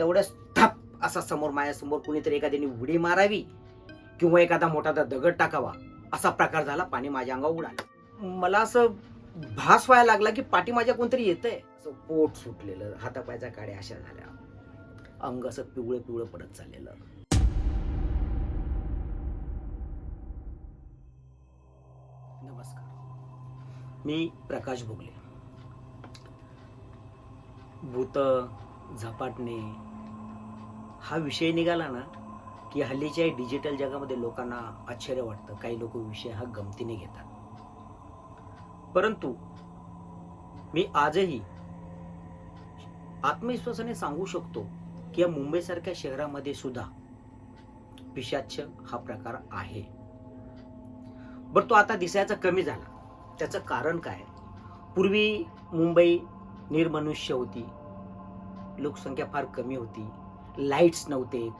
तेवढ्याच थप असा समोर माझ्यासमोर कुणीतरी एखाद्याने उडी मारावी किंवा एखादा मोठा दगड टाकावा असा प्रकार झाला पाणी माझ्या अंगावर उडालं. मला असं भास व्हायला लागला की पाठी माझ्या कोणतरी येतंय. असं पोट सुटलेलं हातापायच्या काड्या अशा झाल्या. अंग असं पिवळं पिवळं पडत चाललेलं. नमस्कार. मी प्रकाश भोगले भूत झपाटणे हा विषय निघाला ना की हल्लीच्या डिजिटल जगामध्ये लोकांना आश्चर्य वाटतं. काही लोक विषय हा गमतीने घेतात. परंतु मी आजही आत्मविश्वासाने सांगू शकतो की या मुंबईसारख्या शहरामध्ये सुद्धा पिशाच हा प्रकार आहे. बरं तो आता दिसायचा कमी झाला. त्याचं कारण काय? पूर्वी मुंबई निर्मनुष्य होती. लोकसंख्या फार कमी होती. लाईट्स नव्हते.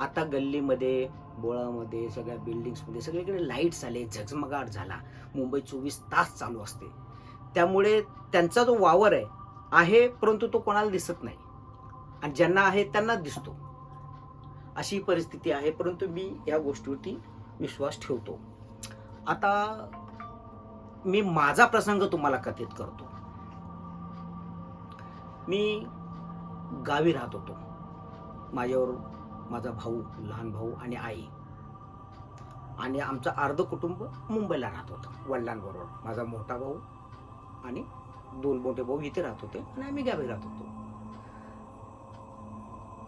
आता गल्लीमध्ये बोळामध्ये सगळ्या बिल्डिंग्समध्ये सगळीकडे लाईट्स आले झगमगाट झाला. मुंबई चोवीस तास चालू असते. त्यामुळे त्यांचा जो वावर आहे आहे परंतु तो कोणाला दिसत नाही. आणि ज्यांना आहे त्यांना दिसतो. अशी परिस्थिती आहे परंतु मी या गोष्टीवरती विश्वास ठेवतो. आता मी माझा प्रसंग तुम्हाला कथित करतो. मी गावी राहत होतो. माझ्यावर माझा भाऊ लहान भाऊ आणि आई आणि आमचं अर्ध कुटुंब मुंबईला राहत होतं वडिलांबरोबर. माझा मोठा भाऊ आणि दोन मोठे भाऊ इथे राहत होते आणि आम्ही गावी राहत होतो.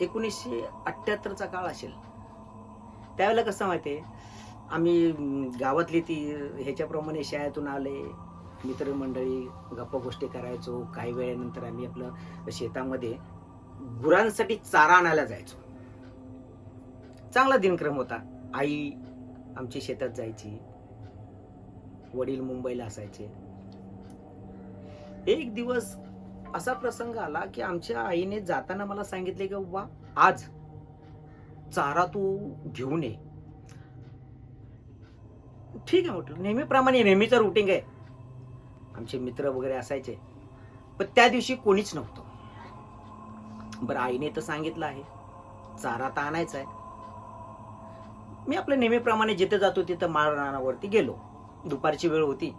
एकोणीसशे अठ्ठ्याहत्तरचा काळ असेल. त्यावेळेला कसं माहिती आहे? आम्ही गावातली ती ह्याच्याप्रमाणे शाळेतून आले. मित्रमंडळी गप्पा गोष्टी करायचो. काही वेळेनंतर आम्ही आपलं शेतामध्ये गुरांसाठी चारा आणायला जायचो. चांगला दिनक्रम होता. आई आमची शेतात जायची. वडील मुंबईला असायचे. एक दिवस असा प्रसंग आला की आमच्या आईने जाताना मला सांगितले की बाबा आज चारा तू घेऊन ये. ठीक आहे म्हटलं. नेहमीप्रमाणे नेहमीचं रुटीन आहे. आमचे मित्र वगैरे असायचे. पण त्या दिवशी कोणीच नव्हतं. बरं आईने तर सांगितलं आहे. चारा तर आणायचा आहे. मी आपल्या नेहमीप्रमाणे जिथे जातो तिथं माळ रानावरती गेलो. दुपारची वेळ होती.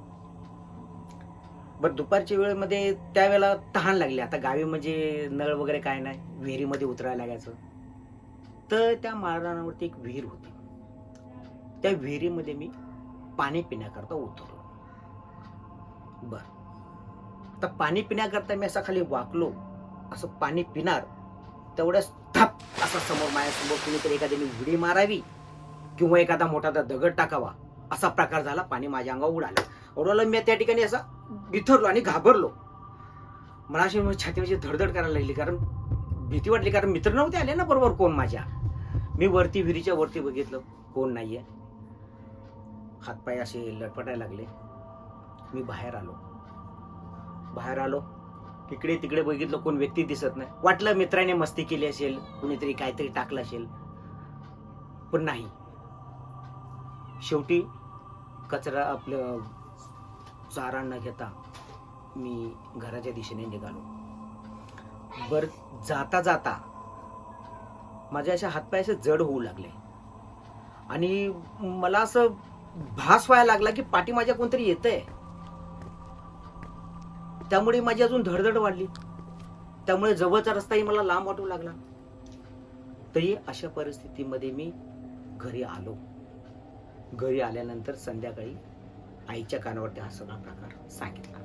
बरं दुपारच्या वेळेमध्ये त्यावेळेला तहान लागली. आता गावी म्हणजे नळ वगैरे काय नाही विहिरीमध्ये उतरायला लागायचं. तर त्या माळरानावरती एक विहीर होती. त्या विहिरीमध्ये मी पाणी पिण्याकरता उतरलो. बर आता पाणी पिण्याकरता मी असा खाली वाकलो. असं पाणी पिणार तेवढ्याच थप असा समोर माझ्यासमोर कुणीतरी एखाद्याने उडी मारावी किंवा एखादा मोठा दगड टाकावा असा प्रकार झाला पाणी माझ्या अंगावर उडालं. उडवलं मी त्या ठिकाणी असा बिथरलो आणि घाबरलो. मला अशी म्हणजे छातीमध्ये धडधड करायला लागली कारण भीती वाटली कारण मित्र नव्हते आले ना बरोबर कोण माझ्या. मी वरती विहिरीच्या वरती बघितलं कोण नाहीये. हातपाय असे लटपटायला लागले. मी बाहेर आलो. बाहेर आलो. इकडे तिकडे बघितलं कोण व्यक्ती दिसत नाही. वाटलं मित्राने मस्ती केली असेल कुणीतरी काहीतरी टाकलं असेल. पण नाही. शेवटी कचरा आपलं चारा न घेता मी घराच्या दिशेने निघालो. बर जाता जाता माझ्या अशा हातपाय असे जड होऊ लागले. आणि मला असं भास व्हायला लागला की पाठी माझ्या कोणतरी येतंय. त्यामुळे माझी अजून धडधड वाढली. त्यामुळे जवळचा रस्ताही मला लांब वाटू लागला. तरी अशा परिस्थितीमध्ये मी घरी आलो. घरी आल्यानंतर संध्याकाळी आईच्या कानावरती हा सगळा प्रकार सांगितला.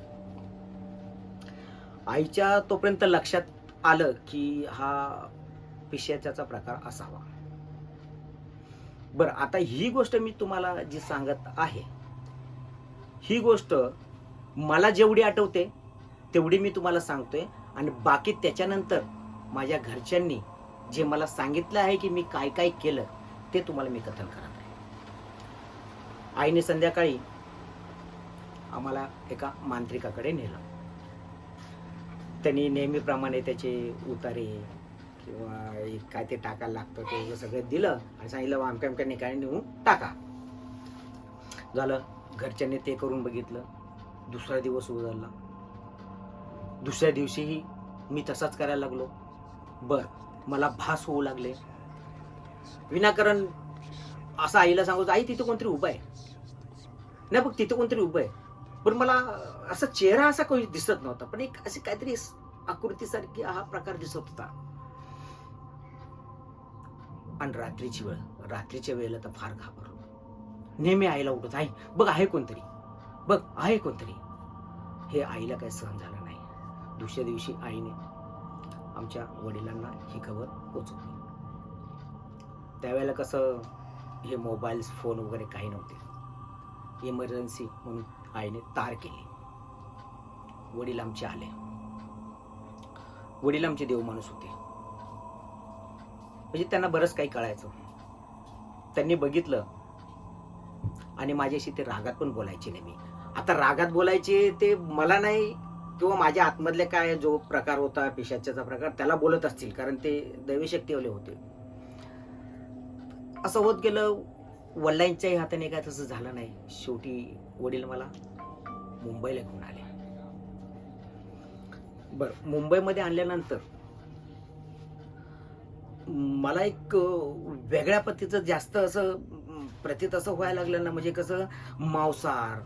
आईच्या तोपर्यंत लक्षात आलं की हा पिशाच्याचा प्रकार असावा. बर आता ही गोष्ट मी तुम्हाला जी सांगत आहे ही गोष्ट मला जेवढी आठवते तेवढी मी तुम्हाला सांगतोय. आणि बाकी त्याच्यानंतर माझ्या घरच्यांनी जे मला सांगितलं आहे की मी काय काय केलं ते तुम्हाला मी कथन करत आहे. आईने संध्याकाळी आम्हाला एका मांत्रिकाकडे नेलं. त्यांनी नेहमीप्रमाणे त्याचे उतारे किंवा काय ते टाकायला लागतं ते सगळं दिलं आणि सांगितलं आमक्या अमक्या निकाणी नेऊन टाका. झालं घरच्यांनी ते करून बघितलं. दुसरा दिवस उजाडला दुसऱ्या दिवशीही मी तसाच करायला लागलो. बर मला भास होऊ लागले. विनाकारण असं आईला सांगतो आई तिथे कोणतरी उभं आहे. नाही बघ तिथं कोणतरी उभं आहे. पण मला असा चेहरा असा काही दिसत नव्हता पण एक अशी काहीतरी आकृतीसारखी हा प्रकार दिसत होता. आणि रात्रीची वेळ रात्रीच्या वेळेला तर फार घाबरलो. नेहमी आईला उठत आई बघ आहे कोणतरी. बघ आहे कोणतरी. हे आईला काय सहन झालं दुसऱ्या दिवशी आईने आमच्या वडिलांना ही खबर पोचवली. त्यावेळेला कसं हे मोबाईल्स फोन वगैरे काही नव्हते. इमर्जन्सी म्हणून आईने तार केली. वडील आमचे आले. वडील आमचे देव माणूस होते. म्हणजे त्यांना बरंच काही कळायचं. त्यांनी बघितलं. आणि माझ्याशी ते रागात पण बोलायचे नेहमी आता रागात बोलायचे ते मला नाही किंवा माझ्या आतमधले काय जो प्रकार होता पिशाच्याचा प्रकार त्याला बोलत असतील कारण ते दैवी शक्तीवाले होते. असं होत गेलं वडिलांच्याही हाताने काय तसं झालं नाही. शेवटी वडील मला मुंबईला घेऊन आले. बर मुंबईमध्ये आणल्यानंतर मला एक वेगळ्या पद्धतीचं जास्त असं प्रतीत असं व्हायला लागलं ना म्हणजे कसं मांसाहार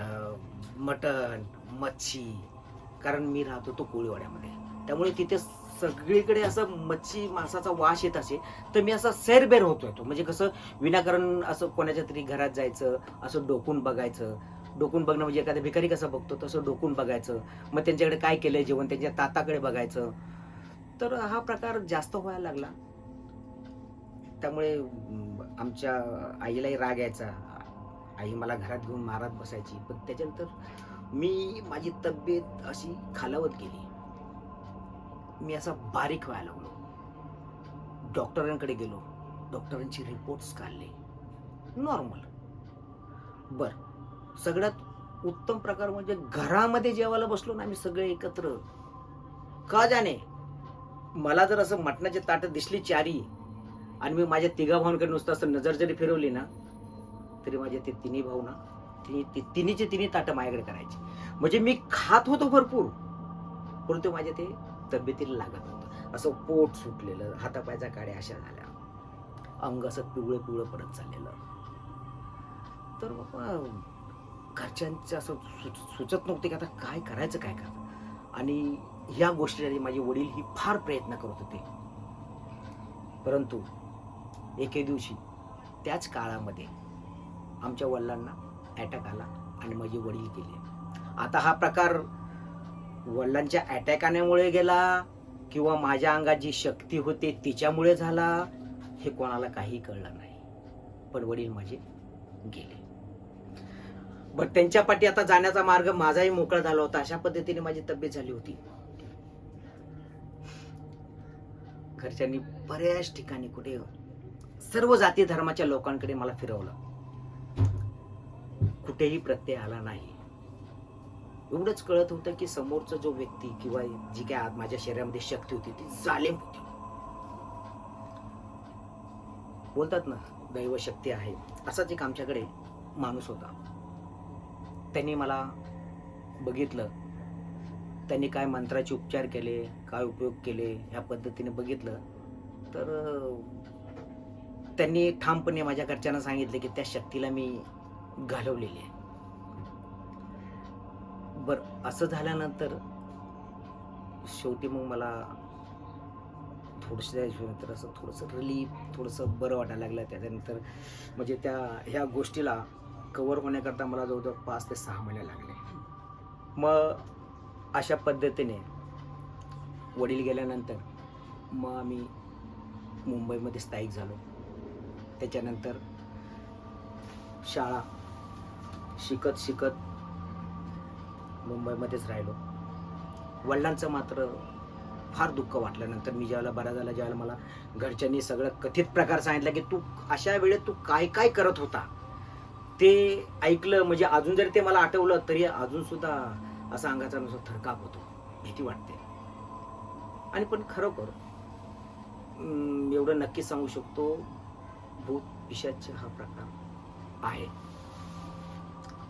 अं, मटण मच्छी. कारण मी राहतो तो कोळीवाड्यामध्ये. त्यामुळे तिथे सगळीकडे असं मच्छी मांसाचा वास येत असे तर मी असा सैरबेर होतोय तो. म्हणजे कसं विनाकारण असं कोणाच्या तरी घरात जायचं असं डोकून बघायचं. डोकून बघणं म्हणजे एखाद्या भिकारी कसं बघतो तसं डोकून बघायचं. मग त्यांच्याकडे काय केलंय जेवण त्यांच्या ताताकडे बघायचं. तर हा प्रकार जास्त व्हायला लागला. त्यामुळे आमच्या आईलाही राग यायचा. आई मला घरात घेऊन मारत बसायची. पण त्याच्यानंतर मी माझी तब्येत अशी खालावत गेली. मी असा बारीक व्हायला लागलो. डॉक्टरांकडे गेलो. डॉक्टरांची रिपोर्ट्स काढले. नॉर्मल. बर. सगळ्यात उत्तम प्रकार म्हणजे घरामध्ये जेवायला बसलो ना आम्ही सगळे एकत्र. का जाणे? मला जर असं मटणाची ताटं दिसली चारी आणि मी माझ्या तिघा भावांकडे नुसतं असं नजर जरी फिरवली ना तरी माझे ते तिन्ही भाऊ ना ती तिन्हीचे तिन्ही ताटं माझ्याकडे करायचे. म्हणजे मी खात होतो भरपूर परंतु माझ्या ते तब्येतीला लागत नव्हतं. असं पोट सुटलेलं हातापायच्या काड्या अशा झाल्या. अंग असं पिवळं पिवळं पडत चाललेलं. तर बाबा घरच्यांचं असं सुच- सुचत नव्हते की आता काय करायचं काय करायचं आणि ह्या गोष्टीसाठी माझे वडील ही फार प्रयत्न करत होते. परंतु एके दिवशी त्याच काळामध्ये आमच्या वडिलांना अटॅक आला आणि माझे वडील गेले. आता हा प्रकार वडिलांच्या अटॅक आल्यामुळे गेला किंवा माझ्या अंगात जी शक्ती होते तिच्यामुळे झाला हे कोणाला काही कळलं नाही. पण वडील माझे गेले. बट त्यांच्या पाठी आता जाण्याचा मार्ग माझाही मोकळा झाला होता. अशा पद्धतीने माझी तब्येत झाली होती. घरच्यांनी बऱ्याच ठिकाणी कुठे सर्व जाती धर्माच्या लोकांकडे मला फिरवलं. कुठेही प्रत्यय आला नाही. एवढंच कळत होतं की समोरचा जो व्यक्ती किंवा जी काय आज माझ्या शरीरामध्ये शक्ती होती ती जालेम होती. बोलतात ना दैव शक्ती आहे. असाच एक आमच्याकडे माणूस होता. त्यांनी मला बघितलं. त्यांनी काय मंत्राचे उपचार केले काय उपयोग केले ह्या पद्धतीने बघितलं. तर त्यांनी ठामपणे माझ्या घरच्यांना सांगितले की त्या शक्तीला मी घालवलेली आहे. बर असं झाल्यानंतर शेवटी मग मला थोडस त्याच्यानंतर असं थोडंसं रिलीफ थोडंसं बरं वाटायला लागलं. त्याच्यानंतर म्हणजे त्या ह्या गोष्टीला कवर होण्याकरता मला जवळजवळ पाच ते सहा महिने लागले. मग अशा पद्धतीने वडील गेल्यानंतर मग आम्ही मुंबईमध्ये स्थायिक झालो. त्याच्यानंतर शाळा शिकत शिकत मुंबईमध्येच राहिलो. वडिलांचं मात्र फार दुःख वाटलं नंतर मी ज्यावेळेला बरा झाला ज्यावेळेला मला घरच्यांनी सगळं कथित प्रकार सांगितलं की तू अशा वेळेत तू काय काय करत होता? ते ऐकलं म्हणजे अजून जरी ते मला आठवलं तरी अजून सुद्धा असा अंगाचा नुसता थरकाप होतो. भीती वाटते. आणि पण खरोखर अं, एवढं नक्की सांगू शकतो भूत पिशाच हा प्रकार आहे.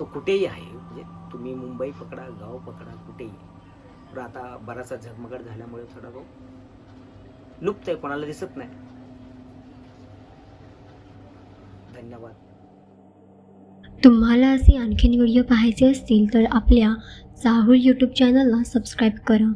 तो कुठेही आहे. म्हणजे तुम्ही मुंबई पकडा गाव पकडा कुठेही. तर आता बराचसा झगमगाट झाल्यामुळे थोडा तो लुप्त आहे कोणाला दिसत नाही. धन्यवाद. तुम्हाला असे आणखीन व्हिडिओ पाहायचे असतील तर आपल्या चाहूल यूट्यूब चॅनलला सबस्क्राईब करा.